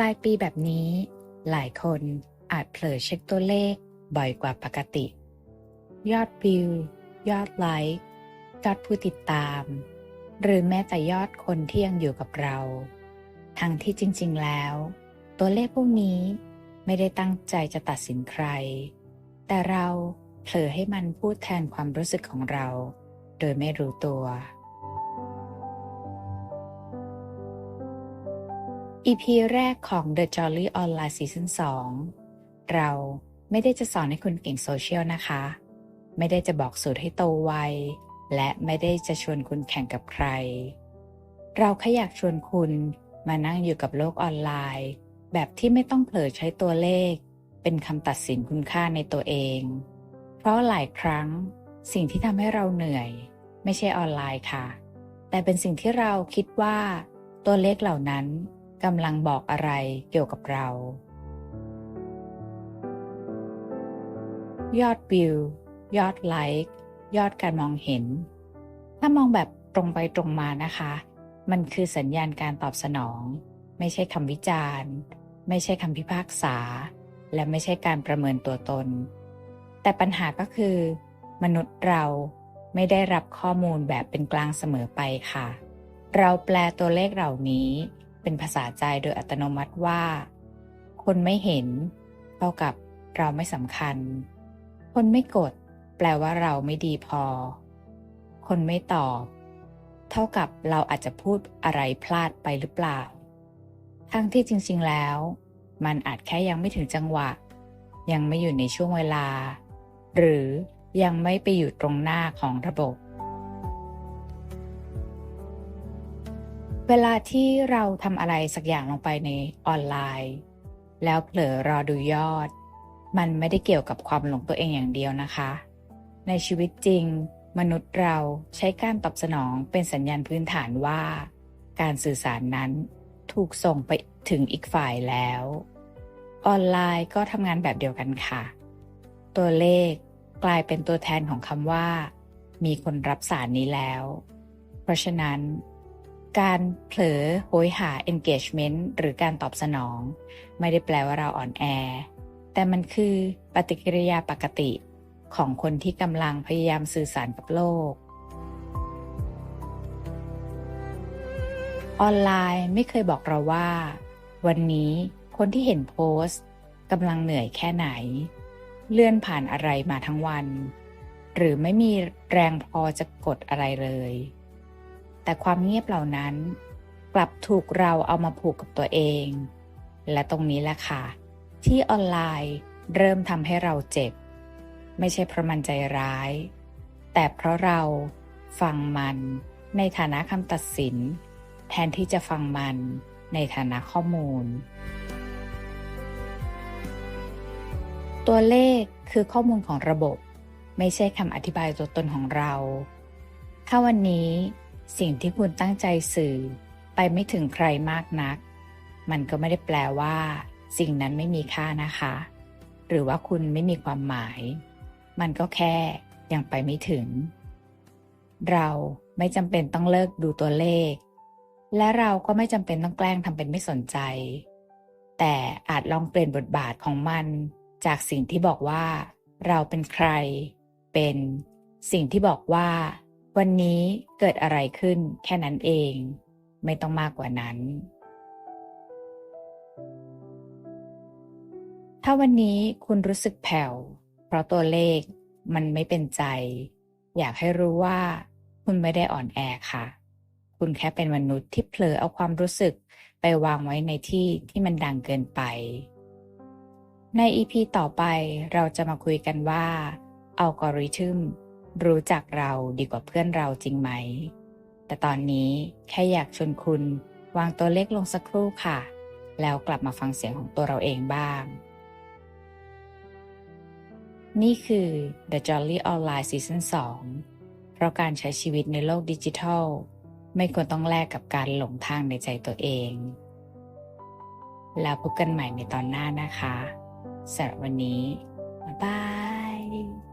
ลายปีแบบนี้ หลายคนอาจเผลอเช็คตัวเลขบ่อยกว่าปกติ ยอดวิว ยอดไลค์ยอดผู้ติดตาม หรือแม้แต่ยอดคนที่ยังอยู่กับเรา ทั้งที่จริง ๆ แล้ว ตัวเลขพวกนี้ไม่ได้ตั้งใจจะตัดสินใคร แต่เราเผลอให้มันพูดแทนความรู้สึกของเรา โดยไม่รู้ตัว EP แรกของ The Jolly Online Season 2 เราไม่ได้จะสอนให้คุณเก่งโซเชียลนะคะ ไม่ได้จะบอกสูตรให้โตไว และไม่ได้จะชวนคุณแข่งกับใคร เราแค่อยากชวนคุณมานั่งอยู่กับโลกออนไลน์ แบบที่ไม่ต้องเผลอใช้ตัวเลข เป็นคำตัดสินคุณค่าในตัวเอง เพราะหลายครั้งสิ่งที่ทำให้เราเหนื่อย ไม่ใช่ออนไลน์ค่ะ แต่เป็นสิ่งที่เราคิดว่า ตัวเลขเหล่านั้น กำลังบอกอะไรเกี่ยวกับเรา ยอดวิว ยอดไลค์ ยอดการมองเห็น ถ้ามองแบบตรงไปตรงมานะคะ มันคือสัญญาณการตอบสนอง ไม่ใช่คำวิจารณ์ ไม่ใช่คำพิพากษา และไม่ใช่การประเมินตัวตน แต่ปัญหาก็คือ มนุษย์เราไม่ได้รับข้อมูลแบบเป็นกลางเสมอไปค่ะ เราแปลตัวเลขเหล่านี้ เป็นภาษาใจโดยอัตโนมัติว่า คนไม่เห็น เท่ากับเราไม่สำคัญ คนไม่กด แปลว่าเราไม่ดีพอ คนไม่ตอบ เท่ากับเราอาจจะพูดอะไรพลาดไปหรือเปล่า ทั้งที่จริง ๆแล้ว มันอาจแค่ยังไม่ถึงจังหวะ ยังไม่อยู่ในช่วงเวลา หรือยังไม่ไปอยู่ตรงหน้าของระบบ เวลาที่เราทำอะไรสักอย่างลงไปในออนไลน์ แล้วเผลอรอดูยอด มันไม่ได้เกี่ยวกับความหลงตัวเองอย่างเดียวนะคะ ในชีวิตจริง มนุษย์เราใช้การตอบสนองเป็นสัญญาณพื้นฐานว่า การสื่อสารนั้นถูกส่งไปถึงอีกฝ่ายแล้ว ออนไลน์ก็ทำงานแบบเดียวกันค่ะ ตัวเลขกลายเป็นตัวแทนของคำว่า มีคนรับสารนี้แล้ว เพราะฉะนั้น การเผลอโหยหา engagement หรือการตอบสนอง ไม่ได้แปลว่าเราอ่อนแอ แต่มันคือปฏิกิริยาปกติของคนที่กำลังพยายามสื่อสารกับโลก ออนไลน์ไม่เคยบอกเราว่า วันนี้คนที่เห็นโพสต์กำลังเหนื่อยแค่ไหน เลื่อนผ่านอะไรมาทั้งวัน หรือไม่มีแรงพอจะกดอะไรเลย แต่ความเงียบเหล่านั้น กลับถูกเราเอามาผูกกับตัวเอง และตรงนี้แหละค่ะ ที่ออนไลน์เริ่มทำให้เราเจ็บ ไม่ใช่เพราะมันใจร้าย แต่เพราะเราฟังมันในฐานะคำตัดสิน แทนที่จะฟังมันในฐานะข้อมูล ตัวเลขคือข้อมูลของระบบ ไม่ใช่คำอธิบายตัวตนของเรา ถ้าวันนี้ สิ่งที่คุณตั้งใจสื่อไปไม่ถึงใครมากนัก มันก็ไม่ได้แปลว่า สิ่งนั้นไม่มีค่านะคะ หรือว่าคุณไม่มีความหมาย มันก็แค่ยังไปไม่ถึง เราไม่จำเป็นต้องเลิกดูตัวเลข และเราก็ไม่จำเป็นต้องแกล้งทำเป็นไม่สนใจ แต่อาจลองเปลี่ยนบทบาทของมันจากสิ่งที่บอกว่า เราเป็นใคร เป็นสิ่งที่บอกว่า วันนี้เกิดอะไรขึ้นแค่นั้นเอง ไม่ต้องมากกว่านั้น ถ้าวันนี้คุณรู้สึกแผ่ว เพราะตัวเลขมันไม่เป็นใจ อยากให้รู้ว่า คุณไม่ได้อ่อนแอค่ะ คุณแค่เป็นมนุษย์ที่เผลอเอาความรู้สึกไปวางไว้ในที่ที่มันดังเกินไป ใน EP ต่อไปเราจะมาคุยกันว่าอัลกอริทึม รู้จักเราดีกว่าเพื่อนเราจริงไหม แต่ตอนนี้แค่อยากชวนคุณวางตัวเลขลงสักครู่ค่ะ แล้วกลับมาฟังเสียงของตัวเราเองบ้าง นี่คือ The Jolly Online Season 2 เพราะการใช้ชีวิตในโลกดิจิทัล ไม่ควรต้องแลกกับการหลงทางในใจตัวเอง แล้วพบกันใหม่ในตอนหน้านะคะสำหรับวันนี้ บ๊ายบาย